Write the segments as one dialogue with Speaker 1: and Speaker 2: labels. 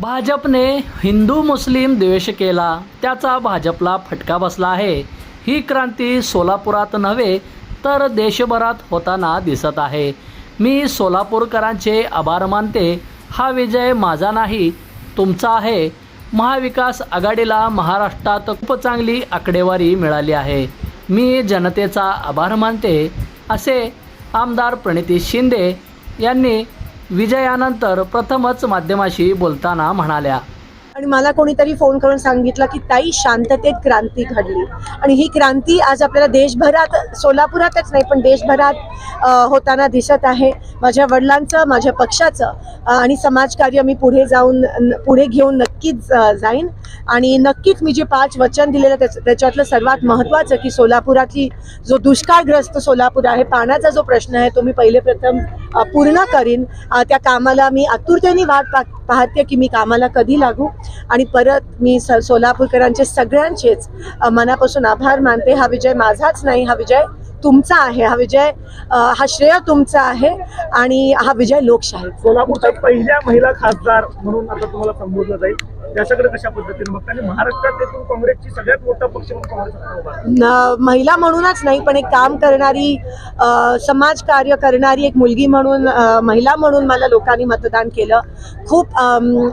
Speaker 1: भाजपने हिंदू मुस्लिम द्वेष केला त्याचा भाजपला फटका बसला आहे. ही क्रांती सोलापुरात नव्हे तर देशभरात होताना दिसत आहे. मी सोलापूरकरांचे आभार मानते. हा विजय माझा नाही तुमचा आहे. महाविकास आघाडीला महाराष्ट्रात खूप चांगली आकडेवारी मिळाली आहे. मी जनतेचा आभार मानते. असे आमदार प्रणिती शिंदे यांनी विजयानंतर प्रथमच माध्यमाशी बोलताना म्हणाल्या.
Speaker 2: आणि मला कोणीतरी फोन करून सांगितलं की ताई शांततेत क्रांती घडली. आणि ही क्रांती आज आपल्याला देशभरात सोलापुरातच नाही पण देशभरात होताना दिसत आहे. माझ्या वडिलांचं माझ्या पक्षाचं आणि समाजकार्य मी पुढे जाऊन न- पुढे घेऊन नक्कीच जाईन. आणि नक्कीच मी जे पाच वचन दिलेलं त्याच त्याच्यातलं सर्वात महत्त्वाचं की सोलापुरातली जो दुष्काळग्रस्त सोलापूर आहे पाण्याचा जो प्रश्न आहे तो मी पहिले प्रथम पूर्ण करीन. त्या कामाला मी आतुरतेने वाट पा पाहते की मी कामाला कधी लागू. आणि परत मी स सोलापूरकरांचे सगळ्यांचेच मनापासून आभार मानते. हा विजय माझाच नाही. हा विजय तुमचा आहे. हा विजय हा श्रेय तुमचा आहे. आणि हा विजय लोकशाही
Speaker 3: सोलापूरच्या पहिल्या महिला खासदार म्हणून आता तुम्हाला संबोधलं जाईल. त्याच्याकडे कशा पद्धतीने बघता आणि महाराष्ट्रात एकूण काँग्रेसची सगळ्यात मोठा पक्ष म्हणून काँग्रेस
Speaker 2: महिला म्हणूनच नाही पण एक काम करणारी समाज समाजकार्य करणारी एक मुलगी म्हणून महिला म्हणून मला लोकांनी मतदान केलं. खूप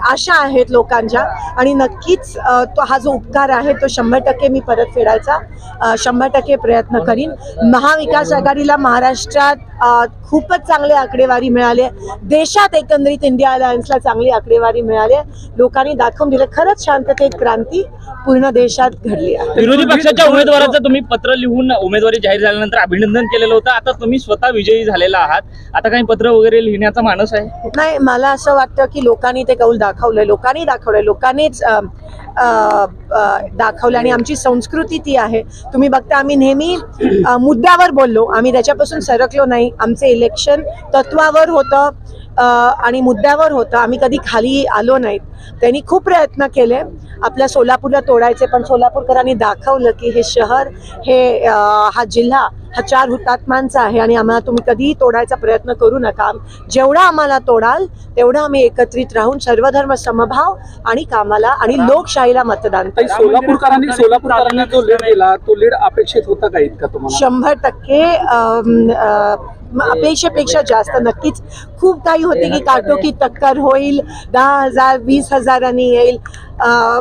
Speaker 2: आशा आहेत लोकांच्या आणि नक्कीच तो हा जो उपकार आहे तो शंभर टक्के मी परत फेडायचा शंभर टक्के प्रयत्न करीन. महाविकास आघाडीला महाराष्ट्रात खूपच चांगले आकडेवारी मिळाली आहे. देशात एकंदरीत इंडिया अलायन्सला चांगली आकडेवारी मिळाली आहे. लोकांनी दाखवून दिलं खरंच शांततेत क्रांती पूर्ण देशात घडली आहे.
Speaker 4: विरोधी पक्षाच्या उमेदवाराचं तुम्ही पत्र लिहून उमेदवारी जाहीर झाल्यानंतर अभिनंदन केलेलं होतं. आता तुम्ही स्वतः विजयी झालेला आहात. आता काही पत्र वगैरे लिहिण्याचा मानस आहे?
Speaker 2: नाही मला असं वाटतं की लोकांनी ते कौल दाखवलंय लोकांनी दाखवलंय. लोकांनीच दाखवलं आणि आमची संस्कृती ती आहे. तुम्ही बघता आम्ही नेहमी मुद्द्यावर बोललो. आम्ही त्याच्यापासून सरकलो नाही. आमचे इलेक्शन तत्वावर होतं आणि मुद्द्यावर होतं. आम्ही कधी खाली आलो नाहीत. त्यांनी खूप प्रयत्न केले. आपल्या सोलापूरला तोडायचे पण सोलापूरकरांनी दाखवलं की हे शहर हे हा जिल्हा हा चार हुतात्मांचा आहे आणि आम्हाला तुम्ही कधीही तोडायचा प्रयत्न करू नका जेवढा आम्हाला तोडाल तेवढा आम्ही एकत्रित राहून सर्वधर्म समभाव आणि कामाला आणि लोकशाहीला मतदान.
Speaker 5: सोलापूरकरांनी सोलापूरकरांनी जो लीड दिला तो लीड अपेक्षित होता का इतका तुम्हाला
Speaker 2: शंभर टक्के अपेक्षेपेक्षा जास्त. नक्कीच खूप काही होते की काटोकी टक्कर होईल दहा हजार वीस हजारांनी येईल.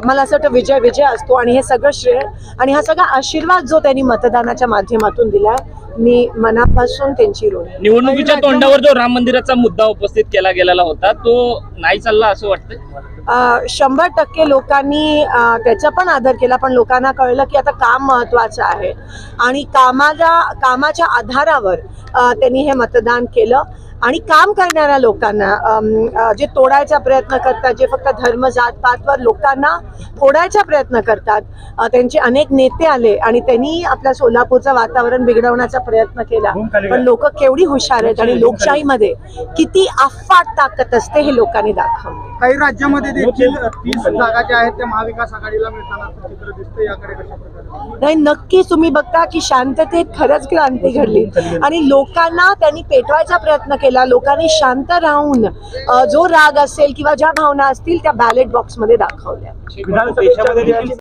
Speaker 2: मला असं वाटतं विजय विजय असतो आणि हे सगळं श्रेय आणि हा सगळा आशीर्वाद जो त्यांनी मतदानाच्या माध्यमातून दिलाय मी मनापासून त्यांची ऋण.
Speaker 4: निवडणुकीच्या तोंडावर जो राम मंदिराचा मुद्दा उपस्थित केला गेलेला होता तो नाही चालला असं वाटतंय?
Speaker 2: अ, शंभर टक्के लोकांनी त्याचा पण आदर केला पण लोकांना कळलं की आता काम महत्वाचं आहे. आणि कामाला कामाच्या आधारावर त्यांनी हे मतदान केलं. आणि काम करणाऱ्या लोकांना जे तोडायचा प्रयत्न करतात जे फक्त धर्म जात पातवर लोकांना फोडायचा प्रयत्न करतात त्यांचे अनेक नेते आले आणि त्यांनी आपल्या सोलापूरचं वातावरण बिघडवण्याचा प्रयत्न केला. पण लोक केवढी हुशार आहेत आणि लोकशाहीमध्ये किती अफाट ताकद असते हे लोकांनी दाखवलं.
Speaker 6: काही राज्यामध्ये देखील तीस जागा ज्या आहेत त्या महाविकास आघाडीला मिळताना चित्र दिसतं याकडे
Speaker 2: नाही नक्कीच तुम्ही बघता की शांततेत खरंच क्रांती घडली. आणि लोकांना त्यांनी पेटवायचा प्रयत्न केला. लोकांनी शांत राहून जो राग असेल किंवा ज्या भावना असतील त्या बॅलेट बॉक्समध्ये दाखवल्या.